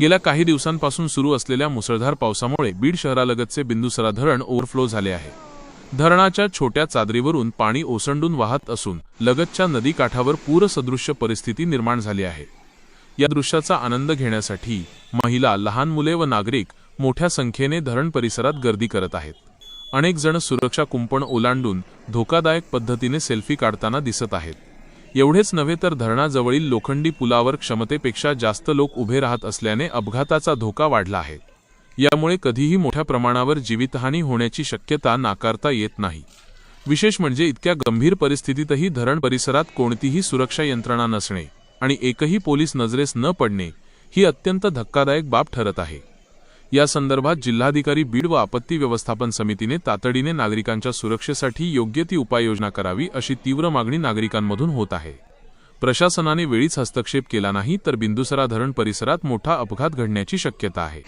गेल्या काही दिवसांपासून सुरू असलेल्या मुसळधार पावसामुळे बीड शहरालगतचे बिंदुसरा धरण ओव्हरफ्लो झाले आहे. धरणाच्या छोट्या चादरीवरून पाणी ओसंडून वाहत असून लगतच्या नदीकाठावर पूरसदृश्य परिस्थिती निर्माण झाली आहे. या दृश्याचा आनंद घेण्यासाठी महिला लहान मुले व नागरिक मोठ्या संख्येने धरण परिसरात गर्दी करत आहेत. अनेक जण सुरक्षा कुंपण ओलांडून धोकादायक पद्धतीने सेल्फी काढताना दिसत आहेत. एवढेच नव्हे तर धरणाजवळील लोखंडी पुलावर क्षमतेपेक्षा जास्त लोक उभे राहत असल्याने अपघाताचा धोका वाढला आहे. यामुळे कधीही मोठ्या प्रमाणावर जीवितहानी होण्याची शक्यता नाकारता येत नाही. विशेष म्हणजे इतक्या गंभीर परिस्थितीतही धरण परिसरात कोणतीही सुरक्षा यंत्रणा नसणे आणि एकही पोलीस नजरेस न पडणे ही अत्यंत धक्कादायक बाब ठरत आहे. या संदर्भात जिल्हाधिकारी बीड व आपत्ती व्यवस्थापन समितीने तातडीने नागरिकांच्या सुरक्षेसाठी योग्य ती उपाययोजना करावी अशी तीव्र मागणी नागरिकांमधून होत आहे. प्रशासनाने वेळीच हस्तक्षेप केला नाही तर बिंदुसरा धरण परिसरात मोठा अपघात घडण्याची शक्यता आहे.